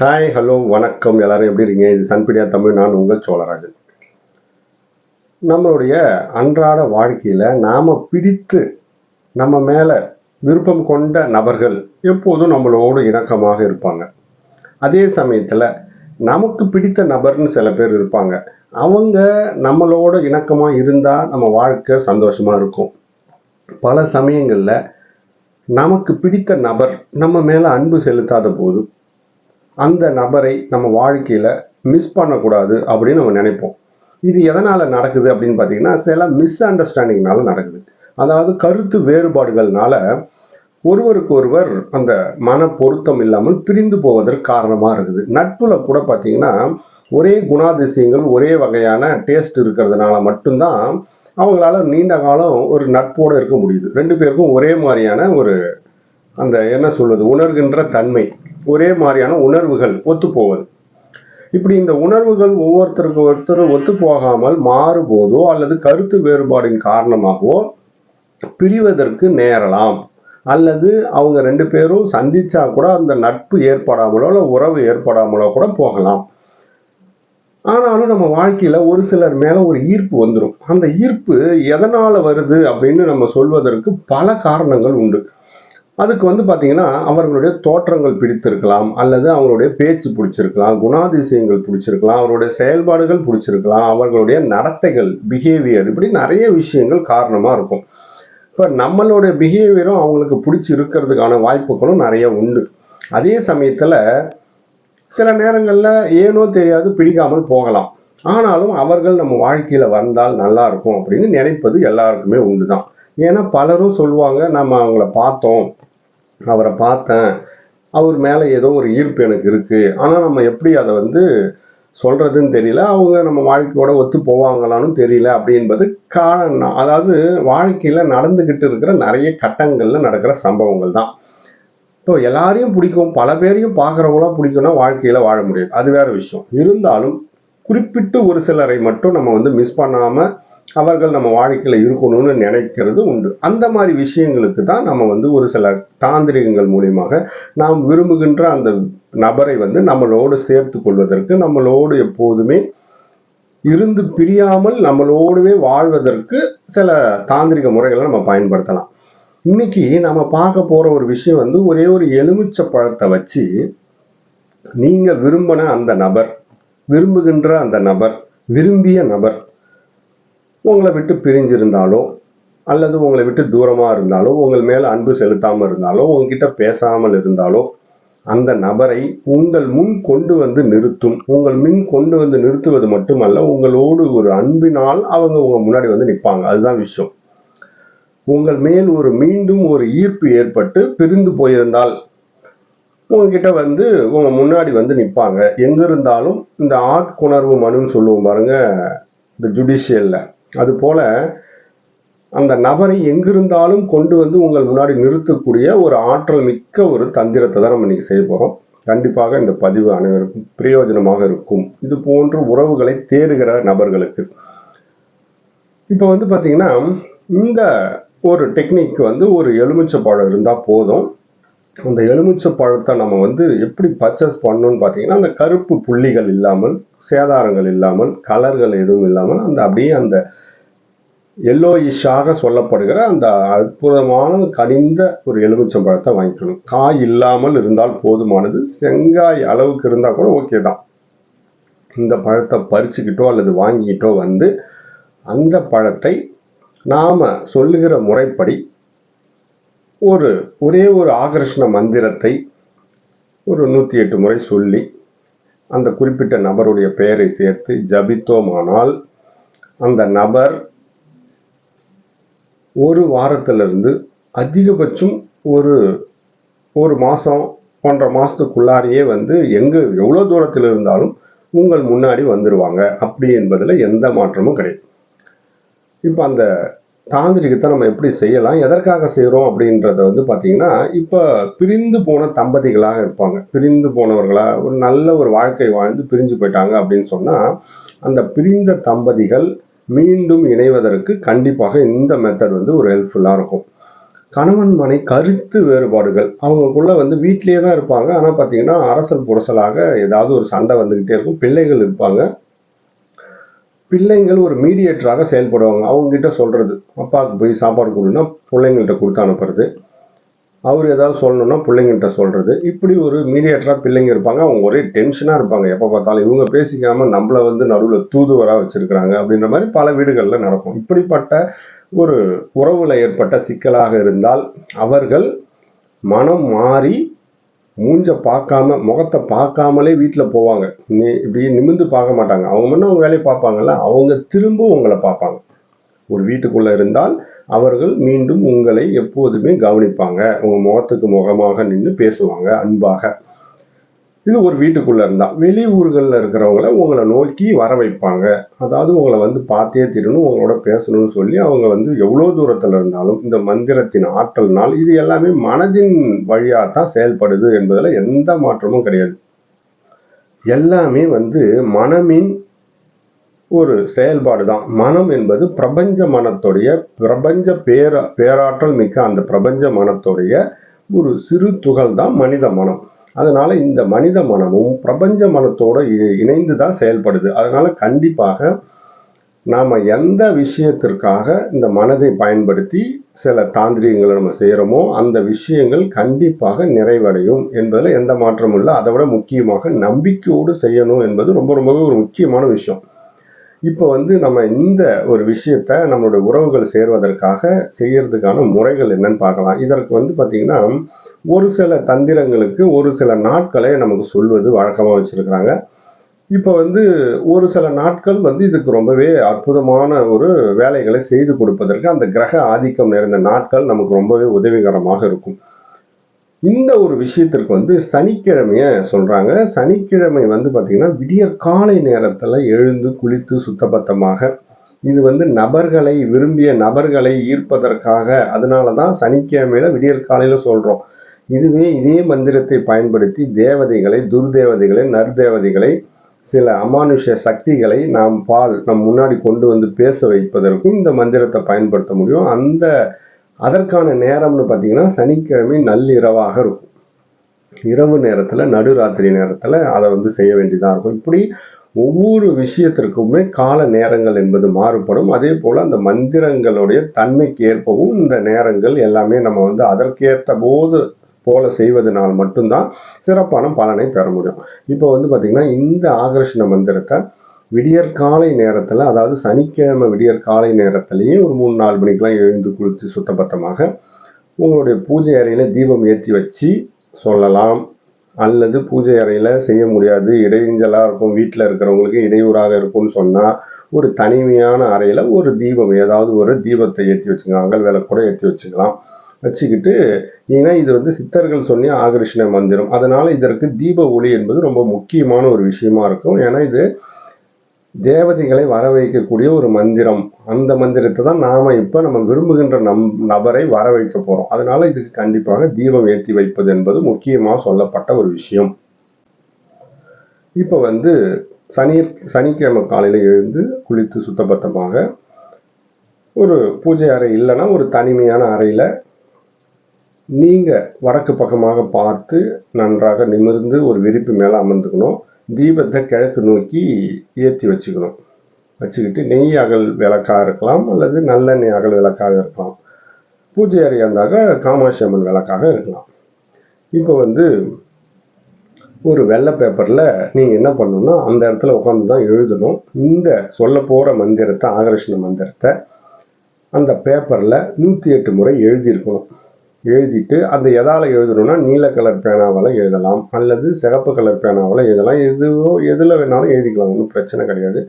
Hi hello வணக்கம். எல்லாரும் எப்படி இருக்கீங்க? இது சன்பிடியா தமிழ் நான் உங்கள் சோழராஜன். நம்மளுடைய அன்றாட வாழ்க்கையில் நாம் பிடித்து நம்ம மேலே விருப்பம் கொண்ட நபர்கள் எப்போதும் நம்மளோடு இணக்கமாக இருப்பாங்க. அதே சமயத்தில் நமக்கு பிடித்த நபர்னு சில பேர் இருப்பாங்க. அவங்க நம்மளோட இணக்கமாக இருந்தால் நம்ம வாழ்க்கை சந்தோஷமாக இருக்கும். பல சமயங்களில் நமக்கு பிடித்த நபர் நம்ம மேலே அன்பு செலுத்தாத போது அந்த நபரை நம்ம வாழ்க்கையில் மிஸ் பண்ணக்கூடாது அப்படின்னு நம்ம நினைப்போம். இது எதனால் நடக்குது அப்படின்னு பார்த்தீங்கன்னா சில மிஸ் அண்டர்ஸ்டாண்டிங்னால நடக்குது. அதாவது கருத்து வேறுபாடுகள்னால ஒருவருக்கு ஒருவர் அந்த மன பொருத்தம் இல்லாமல் பிரிந்து போவதற்கு காரணமாக இருக்குது. நட்புல கூட பார்த்தீங்கன்னா ஒரே குணாதிசயங்கள் ஒரே வகையான டேஸ்ட் இருக்கிறதுனால மட்டும்தான் அவங்களால நீண்ட காலம் ஒரு நட்போடு இருக்க முடியுது. ரெண்டு பேருக்கும் ஒரே மாதிரியான ஒரு அந்த என்ன சொல்வது உணர்கின்ற தன்மை. ஒரே மாதிரியான உணர்வுகள் ஒத்துப்போவது. இப்படி இந்த உணர்வுகள் ஒவ்வொருத்தருக்கு ஒருத்தர் ஒத்து போகாமல் மாறுபோதோ அல்லது கருத்து வேறுபாடின் காரணமாகவோ பிரிவதற்கு நேரலாம். அல்லது அவங்க ரெண்டு பேரும் சந்திச்சா கூட அந்த நட்பு ஏற்படாமலோ இல்லை உறவு ஏற்படாமலோ கூட போகலாம். ஆனாலும் நம்ம வாழ்க்கையில் ஒரு சிலர் மேலே ஒரு ஈர்ப்பு வந்துடும் அந்த ஈர்ப்பு எதனால் வருது அப்படின்னு நம்ம சொல்வதற்கு பல காரணங்கள் உண்டு. அதுக்கு வந்து பார்த்தீங்கன்னா அவர்களுடைய தோற்றங்கள் பிடித்திருக்கலாம் அல்லது அவங்களுடைய பேச்சு பிடிச்சிருக்கலாம் குணாதிசயங்கள் பிடிச்சிருக்கலாம் அவருடைய செயல்பாடுகள் பிடிச்சிருக்கலாம் அவர்களுடைய நடத்தைகள் பிஹேவியர் இப்படி நிறைய விஷயங்கள் காரணமாக இருக்கும். இப்போ நம்மளுடைய பிஹேவியரும் அவங்களுக்கு பிடிச்சி இருக்கிறதுக்கான வாய்ப்புகளும் நிறைய உண்டு. அதே சமயத்தில் சில நேரங்களில் ஏனோ தெரியாது பிடிக்காமல் போகலாம். ஆனாலும் அவர்கள் நம்ம வாழ்க்கையில் வந்தால் நல்லா இருக்கும் அப்படின்னு நினைப்பது எல்லாருக்குமே உண்டு தான் ஏன்னா பலரும் சொல்லுவாங்க நம்ம அவங்கள பார்த்தோம். அவரை பார்த்தேன். அவர் மேலே ஏதோ ஒரு ஈர்ப்பு எனக்கு இருக்குது ஆனால் நம்ம எப்படி அதை வந்து சொல்கிறதுன்னு தெரியல. அவங்க நம்ம வாழ்க்கையோட ஒத்து போவாங்களான்னு தெரியல. அப்படின்பது காரணம். அதாவது வாழ்க்கையில் நடந்துக்கிட்டு இருக்கிற நிறைய கட்டங்களில் நடக்கிற சம்பவங்கள் தான். இப்போ எல்லாரையும் பிடிக்கும் பல பேரையும் பார்க்குறவங்களாம் பிடிக்கும்னா வாழ்க்கையில் வாழ முடியாது. அது வேறு விஷயம். இருந்தாலும் குறிப்பிட்டு ஒரு சிலரை மட்டும் நம்ம வந்து மிஸ் பண்ணாமல் அவர்கள் நம்ம வாழ்க்கையில் இருக்கணும்னு நினைக்கிறது உண்டு. அந்த மாதிரி விஷயங்களுக்கு தான் நம்ம வந்து ஒரு சில தாந்திரிகங்கள் மூலியமாக நாம் விரும்புகின்ற அந்த நபரை வந்து நம்மளோடு சேர்த்து கொள்வதற்கு நம்மளோடு எப்போதுமே இருந்து பிரியாமல் நம்மளோடவே வாழ்வதற்கு சில தாந்திரிக முறைகளை நம்ம பயன்படுத்தலாம். இன்னைக்கு நம்ம பார்க்க போற ஒரு விஷயம் வந்து ஒரே ஒரு எலுமிச்சை பழத்தை வச்சு நீங்க விரும்பின அந்த நபர் விரும்புகின்ற அந்த நபர் விரும்பிய நபர் உங்களை விட்டு பிரிஞ்சிருந்தாலோ அல்லது உங்களை விட்டு தூரமாக இருந்தாலோ உங்கள் மேலே அன்பு செலுத்தாமல் இருந்தாலோ உங்ககிட்ட பேசாமல் இருந்தாலோ அந்த நபரை உங்கள் முன் கொண்டு வந்து நிறுத்தும் உங்கள் முன் கொண்டு வந்து நிறுத்துவது மட்டுமல்ல உங்களோடு ஒரு அன்பினால் அவங்க உங்கள் முன்னாடி வந்து நிற்பாங்க. அதுதான் விஷயம். உங்கள் மேல் ஒரு மீண்டும் ஒரு ஈர்ப்பு ஏற்பட்டு பிரிந்து போயிருந்தால் உங்ககிட்ட வந்து உங்க முன்னாடி வந்து நிற்பாங்க. எங்க இருந்தாலும் இந்த ஆட்குணர்வு மனுன்னு சொல்லுவோம் பாருங்க இந்த ஜுடிஷியல்ல அதுபோல் அந்த நபரை எங்கிருந்தாலும் கொண்டு வந்து உங்கள் முன்னாடி நிறுத்தக்கூடிய ஒரு ஆற்றல் மிக்க ஒரு தந்திரத்தை தான் நம்ம இன்னைக்கு செய்ய போகிறோம் கண்டிப்பாக இந்த பதிவு அனைவருக்கும் பிரயோஜனமாக இருக்கும். இது போன்ற உறவுகளை தேடுகிற நபர்களுக்கு. இப்போ வந்து பார்த்தீங்கன்னா இந்த ஒரு டெக்னிக் வந்து ஒரு எலுமிச்சை பழம் இருந்தால் போதும். அந்த எலுமிச்சை பழத்தை நம்ம வந்து எப்படி பர்ச்சேஸ் பண்ணணும்னு பார்த்தீங்கன்னா அந்த கருப்பு புள்ளிகள் இல்லாமல் சேதாரங்கள் இல்லாமல் கலர்கள் எதுவும் இல்லாமல் அந்த அப்படியே அந்த எல்லோயிஷாக சொல்லப்படுகிற அந்த அற்புதமான கனிந்த ஒரு எலுமிச்சம் பழத்தை வாங்கிக்கணும். காய் இல்லாமல் இருந்தால் போதுமானது. செங்காய் அளவுக்கு இருந்தால் கூட ஓகே தான். இந்த பழத்தை பறிச்சுக்கிட்டோ அல்லது வாங்கிக்கிட்டோ வந்து அந்த பழத்தை நாம் சொல்லுகிற முறைப்படி ஒரு ஒரே ஒரு ஆகர்ஷண மந்திரத்தை ஒரு நூற்றி எட்டு முறை சொல்லி அந்த குறிப்பிட்ட நபருடைய பெயரை சேர்த்து ஜபித்தோமானால் அந்த நபர் ஒரு வாரத்திலிருந்து அதிகபட்சம் ஒரு ஒரு மாதம் போன்ற மாதத்துக்குள்ளாரையே வந்து எங்கே எவ்வளோ தூரத்தில் இருந்தாலும் உங்கள் முன்னாடி வந்துடுவாங்க அப்படி என்பதில் எந்த மாற்றமும் கிடையாது. இப்போ அந்த தாந்திரிகத்தை நம்ம எப்படி செய்யலாம் எதற்காக செய்கிறோம் அப்படின்றத வந்து பார்த்தீங்கன்னா இப்போ பிரிந்து போன தம்பதிகளாக இருப்பாங்க. பிரிந்து போனவர்களாக ஒரு நல்ல ஒரு வாழ்க்கை வாழ்ந்து பிரிஞ்சு போயிட்டாங்க அப்படின்னு சொன்னால் அந்த பிரிந்த தம்பதிகள் மீண்டும் இணைவதற்கு கண்டிப்பாக இந்த மெத்தட் வந்து ஒரு ஹெல்ப்ஃபுல்லாக இருக்கும். கணவன் மனை கருத்து வேறுபாடுகள். அவங்களுக்குள்ள வந்து வீட்டிலேயே தான் இருப்பாங்க. ஆனால் பார்த்தீங்கன்னா அரசல் புரசலாக ஏதாவது ஒரு சண்டை வந்துக்கிட்டே இருக்கும். பிள்ளைகள் இருப்பாங்க. பிள்ளைங்கள் ஒரு மீடியேட்டராக செயல்படுவாங்க. அவங்ககிட்ட சொல்கிறது அப்பாவுக்கு போய் சாப்பாடு கொடுன்னா பிள்ளைங்கள்ட்ட கொடுத்து அனுப்புறது. அவர் ஏதாவது சொல்லணும்னா பிள்ளைங்கள்ட்ட சொல்கிறது இப்படி ஒரு மீடியேட்டராக பிள்ளைங்க இருப்பாங்க. அவங்க ஒரே டென்ஷனாக இருப்பாங்க. எப்போ பார்த்தாலும் இவங்க பேசிக்காமல் நம்மளை வந்து நடுவில் தூதுவராக வச்சுருக்கிறாங்க அப்படின்ற மாதிரி பல வீடுகளில் நடக்கும். இப்படிப்பட்ட ஒரு உறவில் ஏற்பட்ட சிக்கலாக இருந்தால் அவர்கள் மனம் மாறி மூஞ்ச பார்க்காம முகத்தை பார்க்காமலே வீட்டில் போவாங்க. நீ இப்படி நிமிந்து பார்க்க மாட்டாங்க. அவங்க முன்ன அவங்க வேலையை பார்ப்பாங்கல்ல? அவங்க திரும்ப உங்களை பார்ப்பாங்க. ஒரு வீட்டுக்குள்ளே இருந்தால் அவர்கள் மீண்டும் உங்களை எப்போதுமே கவனிப்பாங்க. உங்க முகத்துக்கு முகமாக நின்று பேசுவாங்க அன்பாக. இது ஒரு வீட்டுக்குள்ள இருந்தா வெளி ஊர்களில் இருக்கிறவங்கள உங்களை நோக்கி வர வைப்பாங்க. அதாவது உங்களை வந்து பார்த்தே தீரணும் உங்களோட பேசணும்னு சொல்லி அவங்க வந்து எவ்வளோ தூரத்தில் இருந்தாலும் இந்த மந்திரத்தின் ஆற்றல்னால் இது எல்லாமே மனதின் வழியாக தான் செயல்படுது என்பதில் எந்த மாற்றமும் கிடையாது. எல்லாமே வந்து மனமின் ஒரு செயல்பாடு தான் மனம் என்பது பிரபஞ்ச மனத்துடைய பிரபஞ்ச பேர பேராற்றல் மிக்க அந்த பிரபஞ்ச மனத்துடைய ஒரு சிறு துகள் தான் மனித மனம். அதனால இந்த மனித மனமும் பிரபஞ்ச மனத்தோடு இ- இணைந்து தான் செயல்படுது. அதனால கண்டிப்பாக நாம் எந்த விஷயத்திற்காக இந்த மனதை பயன்படுத்தி சில தாந்திரியங்களை நம்ம செய்கிறோமோ அந்த விஷயங்கள் கண்டிப்பாக நிறைவடையும் என்பதில் எந்த மாற்றமும் இல்லை. அதை விட முக்கியமாக நம்பிக்கையோடு செய்யணும் என்பது ரொம்ப ரொம்பவே ஒரு முக்கியமான விஷயம். இப்போ வந்து நம்ம இந்த ஒரு விஷயத்த நம்மளுடைய உறவுகள் சேர்வதற்காக செய்யறதுக்கான முறைகள் என்னன்னு பார்க்கலாம். இதற்கு வந்து பார்த்தீங்கன்னா ஒரு சில தந்திரங்களுக்கு ஒரு சில நாட்களை நமக்கு சொல்வது வழக்கமாக வச்சுருக்கிறாங்க. இப்போ வந்து ஒரு சில நாட்கள் வந்து இதுக்கு ரொம்பவே அற்புதமான ஒரு வேலைகளை செய்து கொடுப்பதற்கு அந்த கிரக ஆதிக்கம் நிறைந்த நாட்கள் நமக்கு ரொம்பவே உதவிகரமாக இருக்கும். இந்த ஒரு விஷயத்திற்கு வந்து சனிக்கிழமைய சொல்கிறாங்க சனிக்கிழமை வந்து பார்த்திங்கன்னா விடியற் காலை நேரத்தில் எழுந்து குளித்து சுத்தபத்தமாக இது வந்து நபர்களை விரும்பிய நபர்களை ஈர்ப்பதற்காக. அதனால தான் சனிக்கிழமையில விடியற் காலையில் சொல்கிறோம் இதுவே இதே மந்திரத்தை பயன்படுத்தி தேவதைகளை துர்தேவதைகளை நற்தேவதைகளை சில அமானுஷ்ய சக்திகளை நாம் பால் நம் முன்னாடி கொண்டு வந்து பேச வைப்பதற்கும் இந்த மந்திரத்தை பயன்படுத்த முடியும். அந்த அதற்கான நேரம்னு பார்த்தீங்கன்னா சனிக்கிழமை நள்ளிரவாக இருக்கும். இரவு நேரத்தில் நடுராத்திரி நேரத்தில் அதை வந்து செய்ய வேண்டியதாக இருக்கும். இப்படி ஒவ்வொரு விஷயத்திற்குமே கால நேரங்கள் என்பது மாறுபடும். அதே போல் அந்த மந்திரங்களுடைய தன்மைக்கு ஏற்பவும் இந்த நேரங்கள் எல்லாமே நம்ம வந்து அதற்கேற்ற போது போல செய்வதனால் மட்டும்தான் சிறப்பான பலனை பெற முடியும். இப்போ வந்து பார்த்திங்கன்னா இந்த ஆகர்ஷண மந்திரத்தை விடியற் காலை நேரத்தில் அதாவது சனிக்கிழமை விடியற் காலை நேரத்திலேயே ஒரு மூணு நாலு மணிக்கெலாம் எழுந்து குளித்து சுத்தபத்தமாக உங்களுடைய பூஜை அறையில் தீபம் ஏற்றி வச்சு சொல்லலாம். அல்லது பூஜை அறையில் செய்ய முடியாது. இடைஞ்சலாக இருக்கும். வீட்டில் இருக்கிறவங்களுக்கு இடையூறாக இருக்கும்னு சொன்னால் ஒரு தனிமையான அறையில் ஒரு தீபம் ஏதாவது ஒரு தீபத்தை ஏற்றி வச்சுக்கலாம். அகல் வேலை கூட ஏற்றி வச்சுக்கலாம். வச்சுக்கிட்டு ஏன்னா இது வந்து சித்தர்கள் சொன்னி ஆகர்ஷண மந்திரம். அதனால் இதற்கு தீப ஒளி என்பது ரொம்ப முக்கியமான ஒரு விஷயமா இருக்கும். ஏன்னா இது தேவதைகளை வர வைக்கக்கூடிய ஒரு மந்திரம். அந்த மந்திரத்தை தான் நாம் இப்போ நம்ம விரும்புகின்ற நம் நபரை வர வைக்க போகிறோம் அதனால இதுக்கு கண்டிப்பாக தீபம் ஏற்றி வைப்பது என்பது முக்கியமாக சொல்லப்பட்ட ஒரு விஷயம். இப்போ வந்து சனி சனிக்கிழமை காலையில் எழுந்து குளித்து சுத்தபத்தமாக ஒரு பூஜை அறை இல்லைன்னா ஒரு தனிமையான அறையில் நீங்கள் வடக்கு பக்கமாக பார்த்து நன்றாக நிமிர்ந்து ஒரு விரிப்பு மேலே அமர்ந்துக்கணும். தீபத்தை கிழக்கு நோக்கி ஏற்றி வச்சுக்கணும். வச்சுக்கிட்டு நெய் அகல் விளக்காக இருக்கலாம் அல்லது நல்லெண்ணெய் அகல் விளக்காக இருக்கலாம். பூஜை அறையாக இருந்தாக்க காமாட்சி அம்மன் விளக்காக இருக்கலாம். இப்போ வந்து ஒரு வெள்ளை பேப்பரில் நீங்கள் என்ன பண்ணணும்னா அந்த இடத்துல உட்காந்து தான் எழுதணும். இந்த சொல்ல போகிற மந்திரத்தை ஆகர்ஷண மந்திரத்தை அந்த பேப்பரில் நூற்றி எட்டு முறை எழுதியிருக்கணும். எழுதிட்டு அந்த எதால் எழுதணும்னா நீல கலர் பேனாவால் எழுதலாம். அல்லது சிகப்பு கலர் பேனாவால் எழுதலாம். எதுவோ எதில் வேணாலும் எழுதிக்கலாம். ஒன்றும் பிரச்சனை கிடையாது.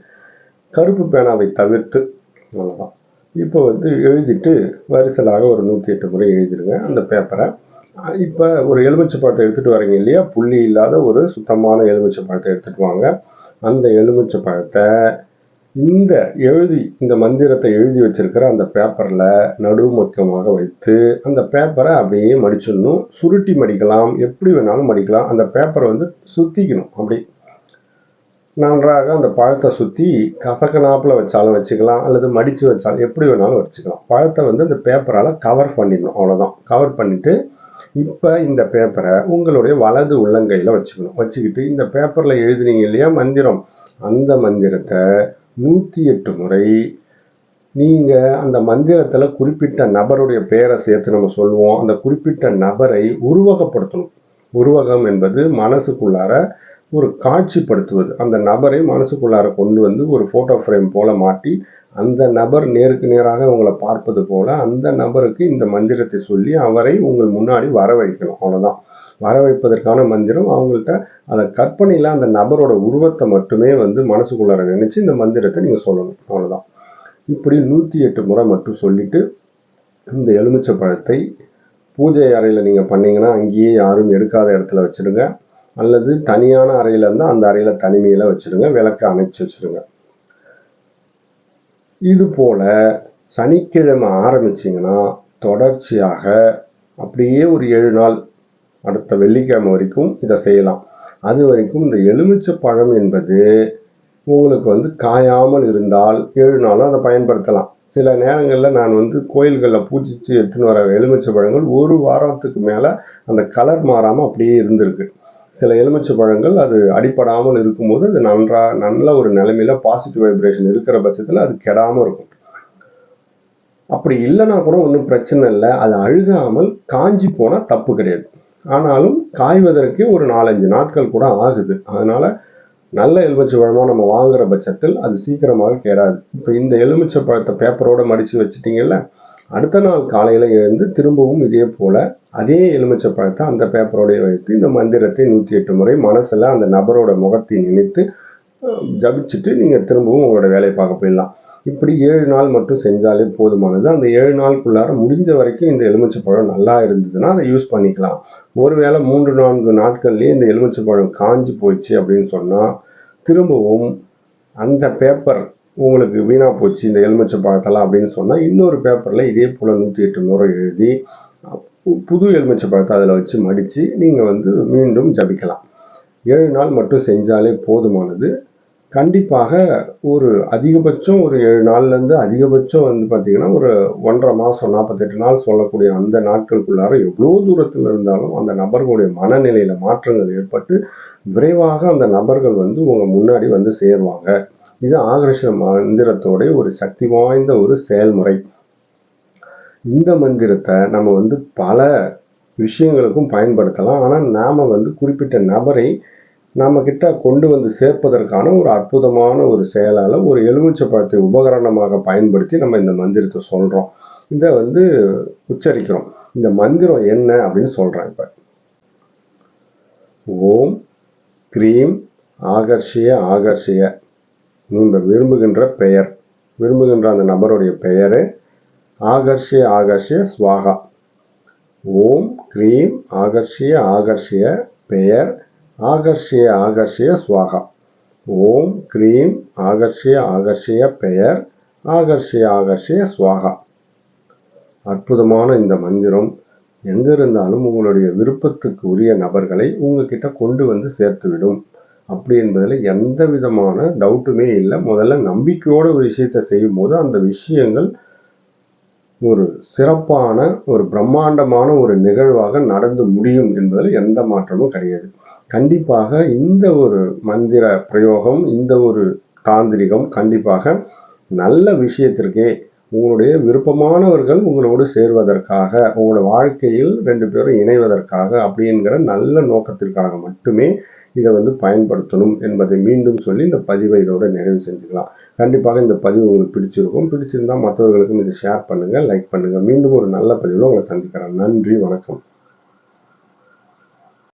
கருப்பு பேனாவை தவிர்த்து. அவ்வளோதான் இப்போ வந்து எழுதிட்டு வரிசலாக ஒரு நூற்றி எட்டு முறை எழுதிடுங்க அந்த பேப்பரை இப்போ ஒரு எலுமிச்சை பழத்தை எடுத்துகிட்டு வரீங்க இல்லையா? புள்ளி இல்லாத ஒரு சுத்தமான எலுமிச்சை பழத்தை எடுத்துகிட்டு வாங்க. அந்த எலுமிச்சை பழத்தை இந்த எழுதி இந்த மந்திரத்தை எழுதி வச்சிருக்கிற அந்த பேப்பரில் நடுமுக்கமாக வைத்து அந்த பேப்பரை அப்படியே மடிச்சிடணும். சுருட்டி மடிக்கலாம் எப்படி வேணாலும் மடிக்கலாம். அந்த பேப்பரை வந்து சுற்றிக்கணும் அப்படி. நன்றாக அந்த பழத்தை சுற்றி கசக்கனாப்பில் வச்சாலும் வச்சுக்கலாம் அல்லது மடித்து வச்சாலும் எப்படி வேணாலும் வச்சுக்கலாம். பழத்தை வந்து அந்த பேப்பரால் கவர் பண்ணிடணும் அவ்வளோதான் கவர் பண்ணிவிட்டு இப்போ இந்த பேப்பரை உங்களுடைய வலது உள்ளங்கையில் வச்சுக்கணும். வச்சுக்கிட்டு இந்த பேப்பரில் எழுதுனீங்க இல்லையா மந்திரம்? அந்த மந்திரத்தை நூற்றி எட்டு முறை நீங்கள் அந்த மந்திரத்தில் குறிப்பிட்ட நபருடைய பெயரை சேர்த்து நம்ம சொல்லுவோம். அந்த குறிப்பிட்ட நபரை உருவகப்படுத்தணும். உருவகம் என்பது மனசுக்குள்ளார ஒரு காட்சிப்படுத்துவது. அந்த நபரை மனசுக்குள்ளார கொண்டு வந்து ஒரு ஃபோட்டோ ஃப்ரேம் போல மாட்டி அந்த நபர் நேருக்கு நேராக உங்களை பார்ப்பது போல அந்த நபருக்கு இந்த மந்திரத்தை சொல்லி அவரை உங்கள் முன்னாடி வரவழைக்கணும். அவ்வளோதான் வர வைப்பதற்கான மந்திரம் அவங்கள்ட்ட அந்த கற்பனையில் அந்த நபரோட உருவத்தை மட்டுமே வந்து மனசுக்குள்ளார நினச்சி இந்த மந்திரத்தை நீங்கள் சொல்லணும். அவ்வளோதான் இப்படி நூற்றி எட்டு முறை மட்டும் சொல்லிவிட்டு இந்த எலுமிச்சை பழத்தை பூஜை அறையில் நீங்கள் பண்ணிங்கன்னா அங்கேயே யாரும் எடுக்காத இடத்துல வச்சுடுங்க அல்லது தனியான அறையில் இருந்தால் அந்த அறையில் தனிமையில் வச்சுடுங்க விளக்கை அணைச்சி வச்சுடுங்க இது போல் சனிக்கிழமை ஆரம்பிச்சிங்கன்னா தொடர்ச்சியாக அப்படியே ஒரு ஏழு நாள் அடுத்த வெள்ளிக்கிழமை வரைக்கும் இதை செய்யலாம். அது வரைக்கும் இந்த எலுமிச்சை பழம் என்பது உங்களுக்கு வந்து காயாமல் இருந்தால் ஏழு நாளும் அதை பயன்படுத்தலாம். சில நேரங்களில் நான் வந்து கோயில்களில் பூஜிச்சு எடுத்துன்னு வர எலுமிச்சை பழங்கள் ஒரு வாரத்துக்கு மேலே அந்த கலர் மாறாமல் அப்படியே இருந்திருக்கு. சில எலுமிச்சை பழங்கள் அது அடிப்படாமல் இருக்கும்போது அது நன்றாக நல்ல ஒரு நிலைமையில் பாசிட்டிவ் வைப்ரேஷன் இருக்கிற பட்சத்தில் அது கெடாமல் இருக்கும். அப்படி இல்லைன்னா கூட ஒன்றும் பிரச்சனை இல்லை. அது அழுகாமல் காஞ்சி போனால் தப்பு கிடையாது. ஆனாலும் காய்வதற்கு ஒரு நாலஞ்சு நாட்கள் கூட ஆகுது. அதனால நல்ல எலுமிச்சை பழமாக நம்ம வாங்குற பட்சத்தில் அது சீக்கிரமாக கேடாது. இப்போ இந்த எலுமிச்சை பழத்தை பேப்பரோடு மடித்து வச்சுட்டிங்கல்ல அடுத்த நாள் காலையில் எழுந்து திரும்பவும் இதே போல் அதே எலுமிச்சை பழத்தை அந்த பேப்பரோடைய வைத்து இந்த மந்திரத்தை நூற்றி எட்டு முறை மனசில் அந்த நபரோட முகத்தை நினைத்து ஜபிச்சுட்டு நீங்கள் திரும்பவும் உங்களோட வேலையை பார்க்க போயிடலாம். இப்படி ஏழு நாள் மட்டும் செஞ்சாலே போதுமானது. அந்த ஏழு நாளுக்குள்ளார முடிஞ்ச வரைக்கும் இந்த எலுமிச்சை பழம் நல்லா இருந்ததுன்னா அதை யூஸ் பண்ணிக்கலாம். ஒருவேளை மூன்று நான்கு நாட்கள்லேயே இந்த எலுமிச்சை பழம் காஞ்சி போயிடுச்சு அப்படின்னு சொன்னால் திரும்பவும் அந்த பேப்பர் உங்களுக்கு வீணாக போச்சு இந்த எலுமிச்சை பழத்தெல்லாம் அப்படின்னு சொன்னால் இன்னொரு பேப்பரில் இதே போல் நூற்றி எட்டு முறை எழுதி புது எலுமிச்சை பழத்தை அதில் வச்சு மடித்து நீங்கள் வந்து மீண்டும் ஜபிக்கலாம். ஏழு நாள் மட்டும் செஞ்சாலே போதுமானது. கண்டிப்பாக ஒரு அதிகபட்சம் ஒரு ஏழு நாள்லேருந்து அதிகபட்சம் வந்து பார்த்திங்கன்னா ஒரு ஒன்றரை மாதம் நாற்பத்தெட்டு நாள் சொல்லக்கூடிய அந்த நாட்களுக்குள்ளார எவ்வளோ தூரத்தில் இருந்தாலும் அந்த நபர்களுடைய மனநிலையில் மாற்றங்கள் ஏற்பட்டு விரைவாக அந்த நபர்கள் வந்து உங்கள் முன்னாடி வந்து சேருவாங்க. இது ஆகர்ஷ மந்திரத்தோடைய ஒரு சக்தி வாய்ந்த ஒரு செயல்முறை. இந்த மந்திரத்தை நம்ம வந்து பல விஷயங்களுக்கும் பயன்படுத்தலாம். ஆனால் நாம் வந்து குறிப்பிட்ட நபரை நம்மக்கிட்ட கொண்டு வந்து சேர்ப்பதற்கான ஒரு அற்புதமான ஒரு செயலால் ஒரு எலுமிச்சை பழத்தை உபகரணமாக பயன்படுத்தி நம்ம இந்த மந்திரத்தை சொல்கிறோம் இதை வந்து உச்சரிக்கிறோம். இந்த மந்திரம் என்ன அப்படின்னு சொல்கிறேன் இப்போ. ஓம் கிரீம் ஆகர்ஷிய ஆகர்ஷிய நீங்கள் விரும்புகின்ற பெயர். விரும்புகின்ற அந்த நபருடைய பெயர் ஆகர்ஷிய ஆகர்ஷிய ஸ்வாகா. ஓம் க்ரீம் ஆகர்ஷிய ஆகர்ஷிய பெயர் ஆகர்ஷிய ஆகர்ஷிய ஸ்வாகா ஓம் கிரீம் ஆகர்ஷிய ஆகர்ஷிய பெயர் ஆகர்ஷிய ஆகர்ஷிய ஸ்வாகா அற்புதமான இந்த மந்திரம். எங்க இருந்தாலும் உங்களுடைய விருப்பத்துக்கு உரிய நபர்களை உங்ககிட்ட கொண்டு வந்து சேர்த்துவிடும். அப்படி என்பதில் எந்த விதமான டவுட்டுமே இல்லை. முதல்ல நம்பிக்கையோட ஒரு விஷயத்தை செய்யும் போது அந்த விஷயங்கள் ஒரு சிறப்பான ஒரு பிரம்மாண்டமான ஒரு நிகழ்வாக நடந்து முடியும் என்பதில் எந்த மாற்றமும் கிடையாது. கண்டிப்பாக இந்த ஒரு மந்திர பிரயோகம் இந்த ஒரு தாந்திரிகம் கண்டிப்பாக நல்ல விஷயத்திற்கே உங்களுடைய விருப்பமானவர்கள் உங்களோடு சேர்வதற்காக உங்களோட வாழ்க்கையில் ரெண்டு பேரும் இணைவதற்காக அப்படிங்கிற நல்ல நோக்கத்திற்காக மட்டுமே இதை வந்து பயன்படுத்தணும் என்பதை மீண்டும் சொல்லி இந்த பதிவை இதோட நிறைவு செஞ்சுக்கலாம். கண்டிப்பாக இந்த பதிவு உங்களுக்கு பிடிச்சிருக்கும். பிடிச்சிருந்தால் மற்றவர்களுக்கும் இதை ஷேர் பண்ணுங்கள் லைக் பண்ணுங்கள் மீண்டும் ஒரு நல்ல பதிவில் உங்களை சந்திக்கிறேன். நன்றி வணக்கம்.